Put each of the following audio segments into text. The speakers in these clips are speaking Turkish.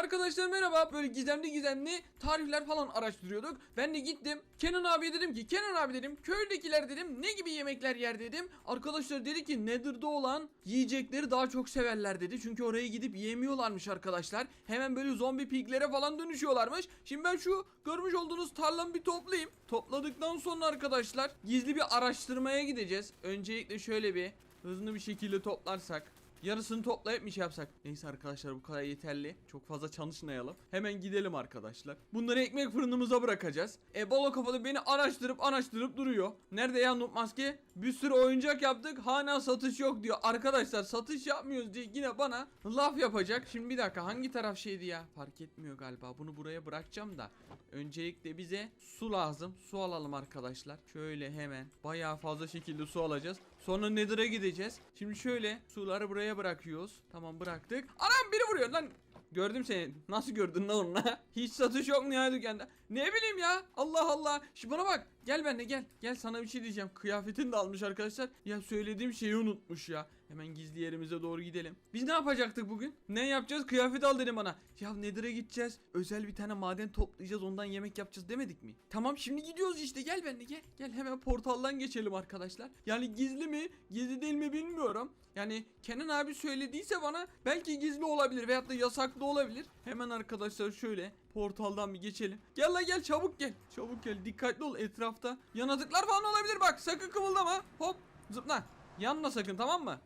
Arkadaşlar merhaba. Böyle gizemli gizemli tarifler falan araştırıyorduk. Ben de gittim. Kenan abi dedim ki Kenan abi dedim köydekiler dedim ne gibi yemekler yer dedim. Arkadaşlar dedi ki Nether'da olan yiyecekleri daha çok severler dedi. Çünkü oraya gidip yemiyorlarmış arkadaşlar. Hemen böyle zombi piglere falan dönüşüyorlarmış. Şimdi ben şu görmüş olduğunuz tarlamı bir toplayayım. Topladıktan sonra arkadaşlar gizli bir araştırmaya gideceğiz. Öncelikle şöyle bir hızlı bir şekilde toplarsak Yarısını toplayıp bir şey yapsak. Neyse arkadaşlar bu kadar yeterli. Çok fazla çalışmayalım. Hemen gidelim arkadaşlar. Bunları ekmek fırınımıza bırakacağız. E balo kafalı beni araştırıp araştırıp duruyor. Nerede ya Noob Maske? Bir sürü oyuncak yaptık. Hala satış yok diyor. Arkadaşlar satış yapmıyoruz diye yine bana laf yapacak. Şimdi bir dakika hangi taraf şeydi ya? Fark etmiyor galiba. Bunu buraya bırakacağım da. Öncelikle bize su lazım. Su alalım arkadaşlar. Şöyle hemen bayağı fazla şekilde su alacağız. Sonra Nether'a gideceğiz. Şimdi şöyle suları buraya bırakıyoruz. Tamam bıraktık. Anam biri vuruyor lan. Gördüm seni. Nasıl gördün lan onunla? Hiç satış yok mu ya dükkanda? Ne bileyim ya. Allah Allah. Şu bana bak. Gel benimle gel. Gel sana bir şey diyeceğim. Kıyafetini de almış arkadaşlar. Ya söylediğim şeyi unutmuş ya. Hemen gizli yerimize doğru gidelim. Biz ne yapacaktık bugün? Ne yapacağız? Kıyafet al dedim bana. Ya Nether'a gideceğiz. Özel bir tane maden toplayacağız. Ondan yemek yapacağız demedik mi? Tamam şimdi gidiyoruz işte. Gel benimle gel. Gel hemen portaldan geçelim arkadaşlar. Yani gizli mi? Gizli değil mi bilmiyorum. Yani Kenan abi söylediyse bana belki gizli olabilir veyahut da yasaklı olabilir. Hemen arkadaşlar şöyle portaldan bir geçelim. Gel la gel çabuk gel. Çabuk gel. Dikkatli ol etrafta. Yanatıklar falan olabilir bak. Sakın kımıldama. Hop zıpla. Yanma sakın tamam mı?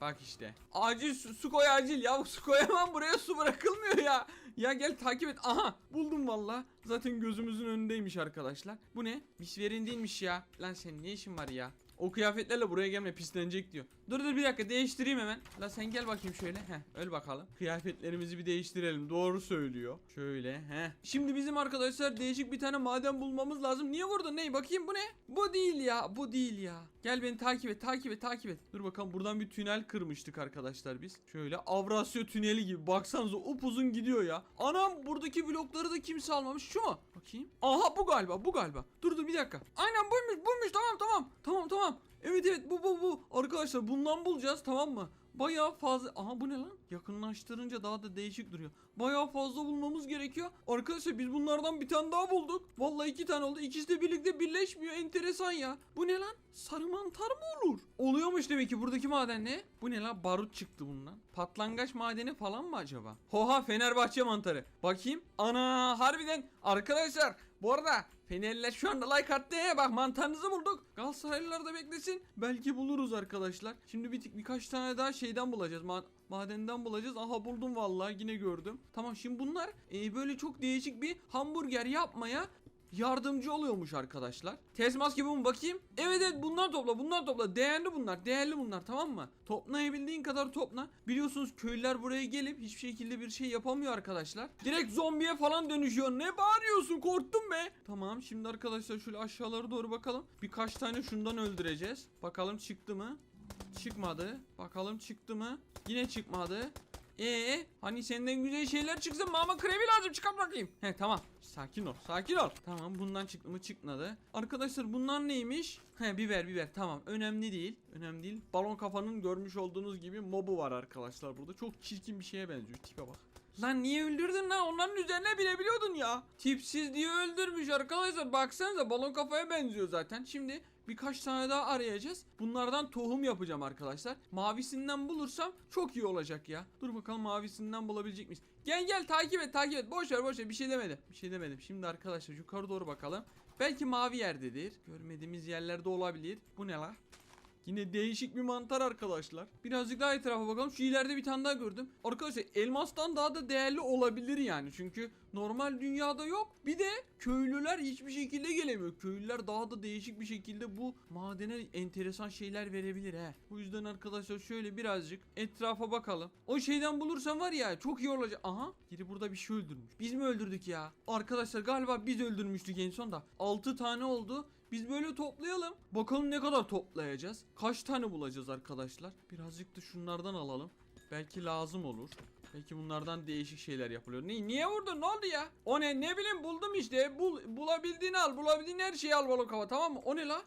Bak işte. Acil su, su koy acil ya. Su koyamam buraya su bırakılmıyor ya. Ya gel takip et. Aha buldum valla. Zaten gözümüzün önündeymiş arkadaşlar. Bu ne? Misverin değilmiş ya. Lan sen ne işin var ya? O kıyafetlerle buraya gelme pislenecek diyor. Dur dur bir dakika değiştireyim hemen. La sen gel bakayım şöyle. Heh öl bakalım. Kıyafetlerimizi bir değiştirelim. Doğru söylüyor. Şöyle heh. Şimdi bizim arkadaşlar değişik bir tane maden bulmamız lazım. Niye vurdun? Ney bakayım bu ne? Bu değil ya. Bu değil ya. Gel beni takip et takip et takip et. Dur bakalım buradan bir tünel kırmıştık arkadaşlar biz. Şöyle Avrasya tüneli gibi. Baksanıza upuzun gidiyor ya. Anam buradaki blokları da kimse almamış. Şu mu? Bakayım. Aha bu galiba bu galiba. Dur dur bir dakika. Aynen buymuş buymuş tamam tamam. Tamam tamam. Evet evet bu bu bu. Arkadaşlar bundan bulacağız tamam mı? Bayağı fazla. Aha bu ne lan? Yakınlaştırınca daha da değişik duruyor. Bayağı fazla bulmamız gerekiyor. Arkadaşlar biz bunlardan bir tane daha bulduk. Vallahi iki tane oldu. İkisi de birlikte birleşmiyor. Enteresan ya. Bu ne lan? Sarı mantar mı olur? Oluyormuş demek ki buradaki maden ne? Bu ne lan? Barut çıktı bundan. Patlangaç madeni falan mı acaba? Hoha Fenerbahçe mantarı. Bakayım. Ana harbiden arkadaşlar bu arada Fenerliler şu anda like attı bak mantarınızı bulduk. Galatasaraylılar da beklesin. Belki buluruz arkadaşlar. Şimdi bir birkaç tane daha şeyden bulacağız. Ma- madenden bulacağız. Aha buldum vallahi yine gördüm. Tamam şimdi bunlar e, böyle çok değişik bir hamburger yapmaya yardımcı oluyormuş arkadaşlar. Test maske bu mu bakayım? Evet evet bunlar topla bunlar topla. Değerli bunlar değerli bunlar tamam mı? Toplayabildiğin kadar topla. Biliyorsunuz köylüler buraya gelip hiçbir şekilde bir şey yapamıyor arkadaşlar. Direkt zombiye falan dönüşüyor. Ne bağırıyorsun korktum be. Tamam şimdi arkadaşlar şöyle aşağılara doğru bakalım. Birkaç tane şundan öldüreceğiz. Bakalım çıktı mı? Çıkmadı. Bakalım çıktı mı? Yine çıkmadı. Ee, hani senden güzel şeyler çıksın mı ama krevi lazım çıkart bakayım. He tamam. Sakin ol, sakin ol. Tamam bundan çıktı mı çıkmadı. Arkadaşlar bunlar neymiş? He biber biber tamam önemli değil. Önemli değil. Balon kafanın görmüş olduğunuz gibi mobu var arkadaşlar burada. Çok çirkin bir şeye benziyor tipe bak. Lan niye öldürdün lan? Onların üzerine binebiliyordun ya. Tipsiz diye öldürmüş arkadaşlar. Baksanıza balon kafaya benziyor zaten. Şimdi birkaç tane daha arayacağız. Bunlardan tohum yapacağım arkadaşlar. Mavisinden bulursam çok iyi olacak ya. Dur bakalım mavisinden bulabilecek miyiz? Gel gel takip et takip et. Boş ver boş ver bir şey demedim. Bir şey demedim. Şimdi arkadaşlar yukarı doğru bakalım. Belki mavi yerdedir. Görmediğimiz yerlerde olabilir. Bu ne la? Yine değişik bir mantar arkadaşlar. Birazcık daha etrafa bakalım. Şu ileride bir tane daha gördüm. Arkadaşlar elmastan daha da değerli olabilir yani. Çünkü normal dünyada yok. Bir de köylüler hiçbir şekilde gelemiyor. Köylüler daha da değişik bir şekilde bu madene enteresan şeyler verebilir he. Bu yüzden arkadaşlar şöyle birazcık etrafa bakalım. O şeyden bulursam var ya çok iyi olacak. Aha biri burada bir şey öldürmüş. Biz mi öldürdük ya? Arkadaşlar galiba biz öldürmüştük en son da. 6 tane oldu. Biz böyle toplayalım. Bakalım ne kadar toplayacağız. Kaç tane bulacağız arkadaşlar. Birazcık da şunlardan alalım. Belki lazım olur. Belki bunlardan değişik şeyler yapılıyor. Ne, niye vurdun? Ne oldu ya? O ne? Ne bileyim buldum işte. Bul, bulabildiğini al. Bulabildiğin her şeyi al balon kafa tamam mı? O ne la?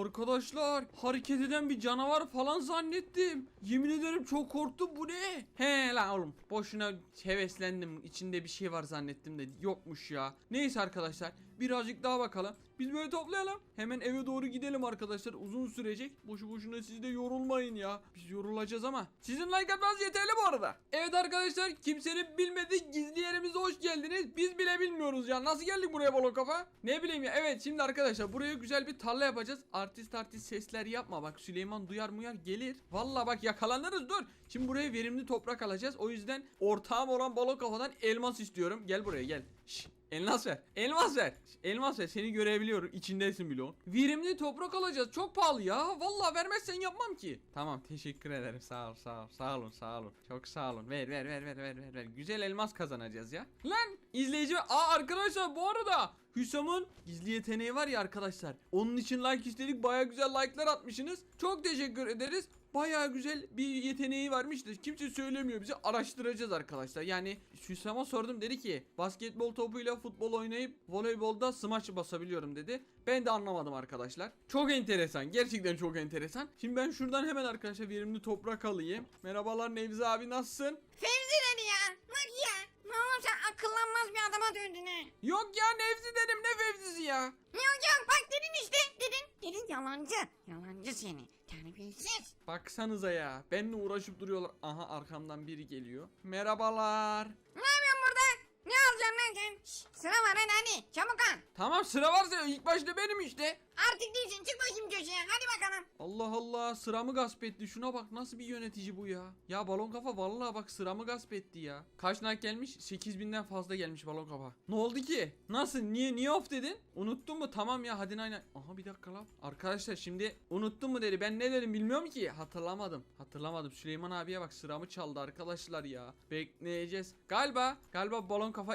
Arkadaşlar hareket eden bir canavar falan zannettim. Yemin ederim çok korktum bu ne? He lan oğlum boşuna heveslendim. İçinde bir şey var zannettim de yokmuş ya. Neyse arkadaşlar birazcık daha bakalım. Biz böyle toplayalım. Hemen eve doğru gidelim arkadaşlar. Uzun sürecek. Boşu boşuna siz de yorulmayın ya. Biz yorulacağız ama. Sizin like atmanız yeterli bu arada. Evet arkadaşlar kimsenin bilmediği gizli yerimize hoş geldiniz. Biz bile bilmiyoruz ya. Nasıl geldik buraya balo kafa? Ne bileyim ya. Evet şimdi arkadaşlar buraya güzel bir tarla yapacağız. Artist artist sesler yapma. Bak Süleyman duyar muyar gelir. Valla bak yakalanırız dur. Şimdi buraya verimli toprak alacağız. O yüzden ortağım olan balo kafadan elmas istiyorum. Gel buraya gel. Şşş. Elmas ver. Elmas ver. Elmas ver. Seni görebiliyorum. İçindesin bile o. Verimli toprak alacağız. Çok pahalı ya. Vallahi vermezsen yapmam ki. Tamam teşekkür ederim. Sağ ol sağ ol. Sağ olun sağ olun. Çok sağ olun. Ver ver ver ver ver ver. ver. Güzel elmas kazanacağız ya. Lan izleyici. Aa arkadaşlar bu arada Hüsam'ın gizli yeteneği var ya arkadaşlar. Onun için like istedik. Baya güzel like'lar atmışsınız. Çok teşekkür ederiz. Baya güzel bir yeteneği varmış da kimse söylemiyor bize araştıracağız arkadaşlar. Yani Hüsam'a sordum dedi ki basketbol topuyla futbol oynayıp voleybolda smaç basabiliyorum dedi. Ben de anlamadım arkadaşlar. Çok enteresan. Gerçekten çok enteresan. Şimdi ben şuradan hemen arkadaşlar verimli toprak alayım. Merhabalar Nevzi abi nasılsın? Fevzi dedi ya. Bak ya. Oğlum sen akıllanmaz bir adama döndün ha. Yok ya Nevzi dedim ne Fevzi'si ya. Yok yok bak dedin işte dedin. Dedin yalancı. Yalancı seni. Terbiyesiz. Baksanıza ya. Benimle uğraşıp duruyorlar. Aha arkamdan biri geliyor. Merhabalar. Ne alacaksın lan sen? Şşş, sıra var hadi hadi. Çabuk al. Tamam sıra varsa ilk başta benim işte. Artık değilsin çık bakayım köşeye. Hadi bakalım. Allah Allah sıramı gasp etti. Şuna bak nasıl bir yönetici bu ya. Ya balon kafa vallahi bak sıramı gasp etti ya. Kaç like gelmiş? 8000'den fazla gelmiş balon kafa. Ne oldu ki? Nasıl? Niye niye off dedin? Unuttun mu? Tamam ya hadi nine. Aha bir dakika lan. Arkadaşlar şimdi unuttun mu dedi. Ben ne dedim bilmiyorum ki. Hatırlamadım. Hatırlamadım. Süleyman abiye bak sıramı çaldı arkadaşlar ya. Bekleyeceğiz. Galiba galiba balon kafa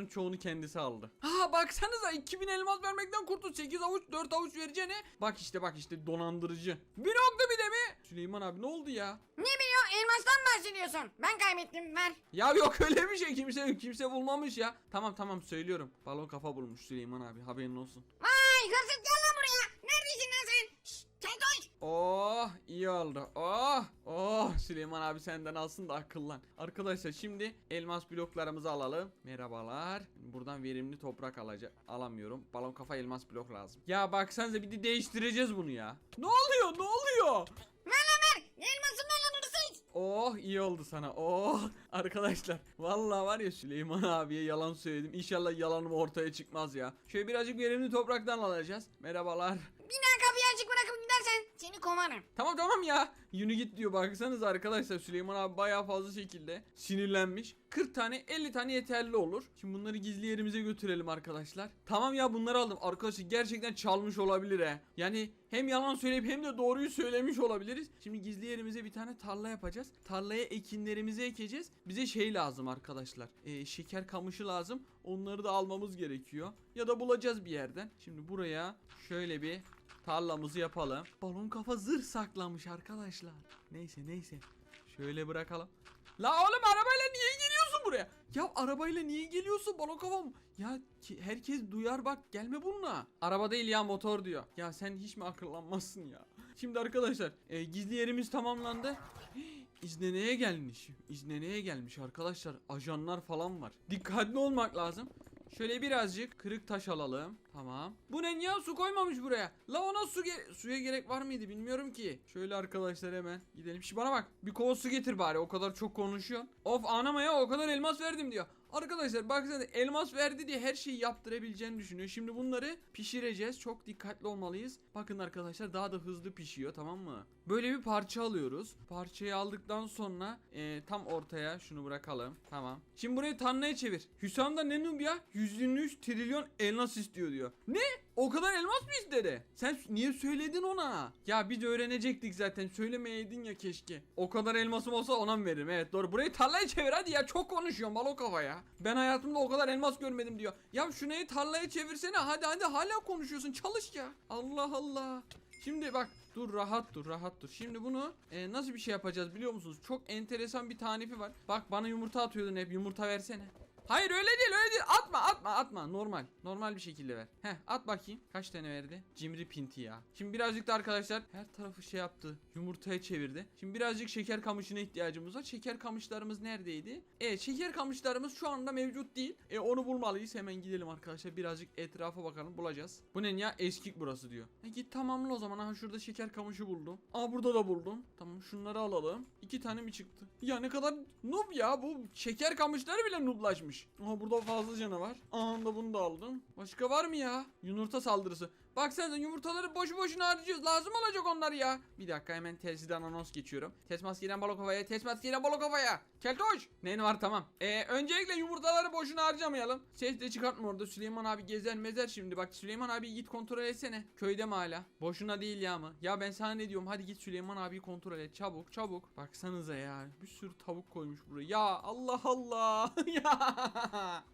elmasların çoğunu kendisi aldı. Ha baksanıza 2000 elmas vermekten kurtul. 8 avuç 4 avuç vereceğine. Bak işte bak işte donandırıcı. Bir nokta bir de mi? Süleyman abi ne oldu ya? Ne biliyor elmastan bahsediyorsun. Ben kaybettim ver. Ya yok öyle bir şey kimse kimse bulmamış ya. Tamam tamam söylüyorum. Balon kafa bulmuş Süleyman abi haberin olsun. Vay hırsız gel Oh iyi oldu. Oh oh Süleyman abi senden alsın da akıllan. Arkadaşlar şimdi elmas bloklarımızı alalım. Merhabalar. Buradan verimli toprak alacak. Alamıyorum. Balon kafa elmas blok lazım. Ya baksanıza bir de değiştireceğiz bunu ya. Ne oluyor? Ne oluyor? Lan ver. Elmasım ver lan hırsız. Oh iyi oldu sana. Oh arkadaşlar vallahi var ya Süleyman abiye yalan söyledim. İnşallah yalanım ortaya çıkmaz ya. Şöyle birazcık verimli topraktan alacağız. Merhabalar. Daha kapıyı açık bırakıp gidersen seni kovarım. Tamam tamam ya. Yünü git diyor. Baksanız arkadaşlar Süleyman abi bayağı fazla şekilde sinirlenmiş. 40 tane 50 tane yeterli olur. Şimdi bunları gizli yerimize götürelim arkadaşlar. Tamam ya bunları aldım. Arkadaşlar gerçekten çalmış olabilir he. Yani hem yalan söyleyip hem de doğruyu söylemiş olabiliriz. Şimdi gizli yerimize bir tane tarla yapacağız. Tarlaya ekinlerimizi ekeceğiz. Bize şey lazım arkadaşlar. Ee, şeker kamışı lazım. Onları da almamız gerekiyor. Ya da bulacağız bir yerden. Şimdi buraya şöyle bir Tarlamızı yapalım. Balon kafa zırh saklamış arkadaşlar. Neyse neyse. Şöyle bırakalım. La oğlum arabayla niye buraya? Ya arabayla niye geliyorsun balon kafam? Ya herkes duyar bak gelme bununla. Araba değil ya motor diyor. Ya sen hiç mi akıllanmazsın ya? Şimdi arkadaşlar e, gizli yerimiz tamamlandı. İzleneye gelmiş. İzleneye gelmiş arkadaşlar. Ajanlar falan var. Dikkatli olmak lazım. Şöyle birazcık kırık taş alalım. Tamam. Bu ne ya su koymamış buraya. La ona su ge- suya gerek var mıydı bilmiyorum ki. Şöyle arkadaşlar hemen gidelim. Şimdi bana bak. Bir kova su getir bari. O kadar çok konuşuyorsun. Of anama ya o kadar elmas verdim diyor. Arkadaşlar baksana elmas verdi diye her şeyi yaptırabileceğini düşünüyor. Şimdi bunları pişireceğiz. Çok dikkatli olmalıyız. Bakın arkadaşlar daha da hızlı pişiyor tamam mı? Böyle bir parça alıyoruz. Parçayı aldıktan sonra e, tam ortaya şunu bırakalım. Tamam. Şimdi burayı tarlaya çevir. Hüsam da ne noob ya? 123 trilyon elmas istiyor diyor. Ne? O kadar elmas mı istedi? Sen niye söyledin ona? Ya biz öğrenecektik zaten. Söylemeyeydin ya keşke. O kadar elmasım olsa ona mı veririm? Evet doğru. Burayı tarlaya çevir hadi ya. Çok konuşuyorsun balo kafa ya. Ben hayatımda o kadar elmas görmedim diyor. Ya şunu tarlaya çevirsene. Hadi hadi hala konuşuyorsun. Çalış ya. Allah Allah. Şimdi bak dur rahat dur rahat dur. Şimdi bunu e, nasıl bir şey yapacağız biliyor musunuz? Çok enteresan bir tarifi var. Bak bana yumurta atıyordun hep yumurta versene. Hayır öyle değil öyle değil. Atma atma atma. Normal. Normal bir şekilde ver. Heh at bakayım. Kaç tane verdi? Cimri pinti ya. Şimdi birazcık da arkadaşlar her tarafı şey yaptı. Yumurtaya çevirdi. Şimdi birazcık şeker kamışına ihtiyacımız var. Şeker kamışlarımız neredeydi? Evet şeker kamışlarımız şu anda mevcut değil. E onu bulmalıyız. Hemen gidelim arkadaşlar. Birazcık etrafa bakalım. Bulacağız. Bu ne ya? Eskik burası diyor. E git tamamla o zaman. Aha şurada şeker kamışı buldum. Aa burada da buldum. Tamam şunları alalım. İki tane mi çıktı? Ya ne kadar noob ya bu şeker kamışları bile nooblaşmış. Aha burada fazla canavar. Aha da bunu da aldım. Başka var mı ya? Yumurta saldırısı. Baksanıza yumurtaları boşu boşuna harcıyoruz. Lazım olacak onlar ya. Bir dakika hemen telsizden anons geçiyorum. Test maskeden balık havaya, test maskeden balık havaya. Keltoş. Neyin var tamam. Ee, öncelikle yumurtaları boşuna harcamayalım. Ses de çıkartma orada. Süleyman abi gezer mezer şimdi. Bak Süleyman abi git kontrol etsene. Köyde mi hala? Boşuna değil ya mı? Ya ben sana ne diyorum? Hadi git Süleyman abi kontrol et. Çabuk çabuk. Baksanıza ya. Bir sürü tavuk koymuş buraya. Ya Allah Allah. ya.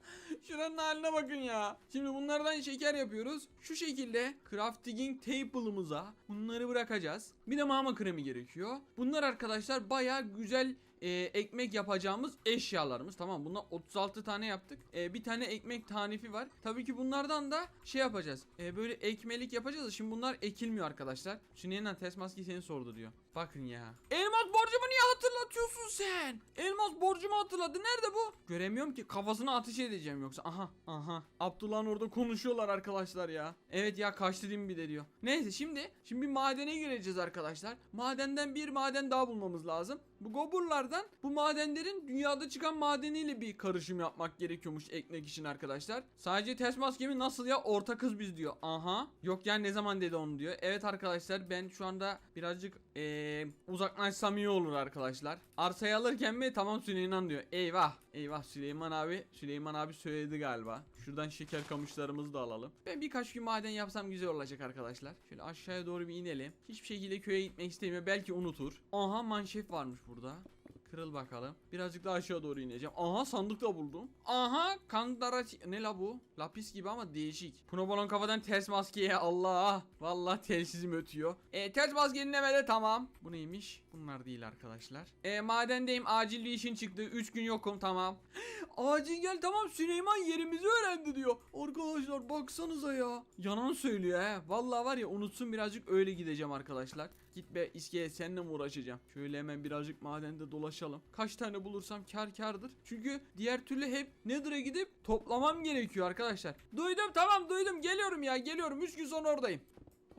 Şuranın haline bakın ya. Şimdi bunlardan şeker yapıyoruz. Şu şekilde crafting table'ımıza bunları bırakacağız. Bir de mama kremi gerekiyor. Bunlar arkadaşlar baya güzel e, ekmek yapacağımız eşyalarımız. Tamam bunlar 36 tane yaptık. E, bir tane ekmek tarifi var. Tabii ki bunlardan da şey yapacağız. E, böyle ekmelik yapacağız. Şimdi bunlar ekilmiyor arkadaşlar. Şimdi yeniden test maske seni sordu diyor. Bakın ya. Elmas borcumu niye hatırlatıyorsun sen? Elmas borcumu hatırladı. Nerede bu? Göremiyorum ki. Kafasına ateş edeceğim yoksa. Aha. Aha. Abdullah'ın orada konuşuyorlar arkadaşlar ya. Evet ya kaçtı değil bir de diyor. Neyse şimdi. Şimdi bir madene gireceğiz arkadaşlar. Madenden bir maden daha bulmamız lazım. Bu goburlardan bu madenlerin dünyada çıkan madeniyle bir karışım yapmak gerekiyormuş ekmek için arkadaşlar. Sadece test maskemi nasıl ya orta kız biz diyor. Aha. Yok ya ne zaman dedi onu diyor. Evet arkadaşlar ben şu anda birazcık eee uzaklaşsam iyi olur arkadaşlar. Arsayı alırken mi tamam Süleyman diyor. Eyvah. Eyvah Süleyman abi. Süleyman abi söyledi galiba. Şuradan şeker kamışlarımızı da alalım. Ben birkaç gün maden yapsam güzel olacak arkadaşlar. Şöyle aşağıya doğru bir inelim. Hiçbir şekilde köye gitmek istemiyor. Belki unutur. Aha manşef varmış burada. Kırıl bakalım. Birazcık daha aşağı doğru ineceğim. Aha sandık da buldum. Aha kandara ne la bu? Lapis gibi ama değişik. Punobolon kafadan ters maskeye Allah. Vallahi telsizim ötüyor. E ters maskenin demede tamam. Bu neymiş? Bunlar değil arkadaşlar. E madendeyim acil bir işin çıktı. 3 gün yokum tamam. acil gel tamam Süleyman yerimizi öğrendi diyor. Arkadaşlar baksanıza ya. Yalan söylüyor he. Vallahi var ya unutsun birazcık öyle gideceğim arkadaşlar. Git be iskelet seninle mi uğraşacağım? Şöyle hemen birazcık madende dolaşalım. Kaç tane bulursam kar kardır. Çünkü diğer türlü hep Nether'a gidip toplamam gerekiyor arkadaşlar. Duydum tamam duydum geliyorum ya geliyorum 3 gün sonra oradayım.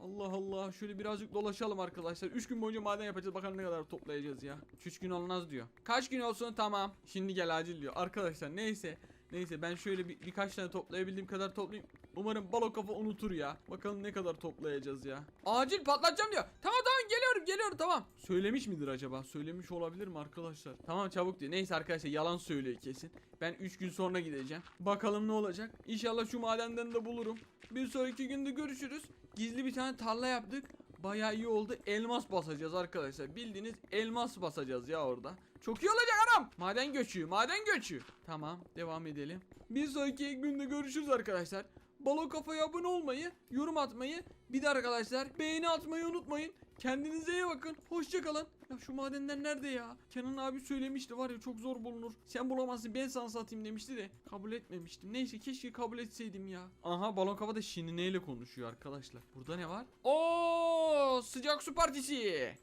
Allah Allah şöyle birazcık dolaşalım arkadaşlar. 3 gün boyunca maden yapacağız bakalım ne kadar toplayacağız ya. 3 gün olmaz diyor. Kaç gün olsun tamam. Şimdi gel acil diyor. Arkadaşlar neyse. Neyse ben şöyle bir, birkaç tane toplayabildiğim kadar toplayayım. Umarım balo kafa unutur ya. Bakalım ne kadar toplayacağız ya. Acil patlatacağım diyor. Tamam tamam geliyorum geliyorum tamam. Söylemiş midir acaba? Söylemiş olabilir mi arkadaşlar? Tamam çabuk diyor. Neyse arkadaşlar yalan söylüyor kesin. Ben 3 gün sonra gideceğim. Bakalım ne olacak. İnşallah şu madenden de bulurum. Bir sonraki günde görüşürüz. Gizli bir tane tarla yaptık. Bayağı iyi oldu. Elmas basacağız arkadaşlar. Bildiğiniz elmas basacağız ya orada. Çok iyi olacak anam. Maden göçü, maden göçü. Tamam, devam edelim. Bir sonraki günde görüşürüz arkadaşlar. Balo kafaya abone olmayı, yorum atmayı, bir de arkadaşlar beğeni atmayı unutmayın. Kendinize iyi bakın. Hoşça kalın. Ya şu madenler nerede ya? Kenan abi söylemişti var ya çok zor bulunur. Sen bulamazsın ben sana satayım demişti de kabul etmemiştim. Neyse keşke kabul etseydim ya. Aha balon kafada şinineyle konuşuyor arkadaşlar. Burada ne var? Oo sıcak su partisi.